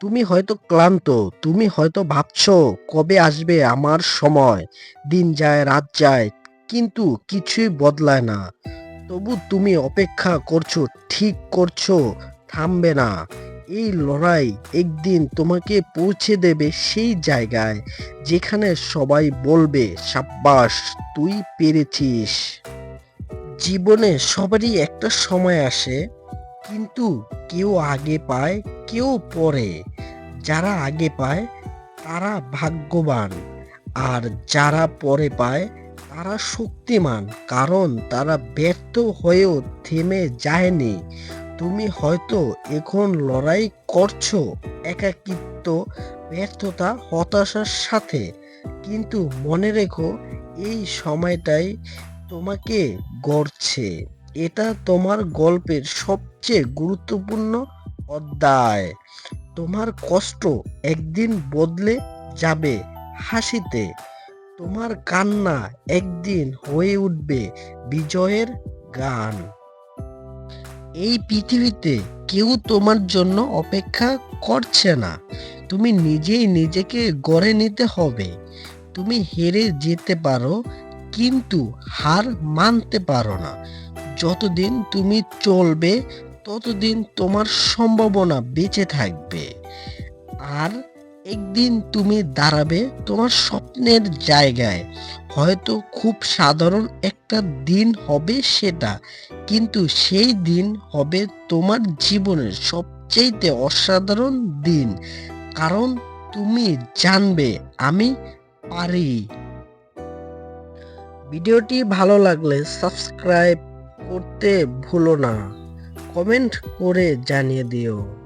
তুমি হয়তো ক্লান্ত, তুমি হয়তো ভাবছ, কবে আসবে আমার সময়? দিন যায়, রাত যায়। কিন্তু কিছুই বদলায় না। তবু তুমি অপেক্ষা করছ, ঠিক করছ, থামবে না। এই লড়াই একদিন তোমাকে পৌঁছে দেবে সেই জায়গায় যেখানে সবাই বলবে, সাব্বাস, তুই পেরেছিস। জীবনে সবারই একটা সময় আসে। কিন্তু কেউ আগে পায়, কেউ পরে। যারা আগে পায়, তারা ভাগ্যবান। আর যারা পরে পায়, তারা শক্তিমান, কারণ তারা ব্যর্থ হয়েও থেমে যায়নি। তুমি হয়তো এখন লড়াই করছ, একাকিত্ব, ব্যর্থতা, হতাশার সাথে। কিন্তু মনে রেখো, এই সময়টাই তোমাকে গড়ছে। এটা তোমার গল্পের সবচেয়ে গুরুত্বপূর্ণ অধ্যায়। তোমার কষ্ট একদিন বদলে যাবে হাসিতে। তোমার কান্না একদিন হয়ে উঠবে বিজয়ের গান। এই পৃথিবীতে কেউ তোমার জন্য অপেক্ষা করছে না। তুমি নিজেই নিজেকে গড়ে নিতে হবে। তুমি হেরে যেতে পারো, কিন্তু হার মানতে পারো না। যতদিন তুমি চলবে, ততদিন তোমার সম্ভাবনা বেঁচে থাকবে। আর একদিন তুমি দাঁড়াবে তোমার স্বপ্নের জায়গায়। হয়তো খুব সাধারণ একটা দিন হবে সেটা, কিন্তু সেই দিন হবে তোমার জীবনের সবচেয়ে অসাধারণ দিন। কারণ তুমি জানবে, আমি পারি। ভিডিওটি ভালো লাগলে সাবস্ক্রাইব করতে ভুলো না। কমেন্ট করে জানিয়ে দিও।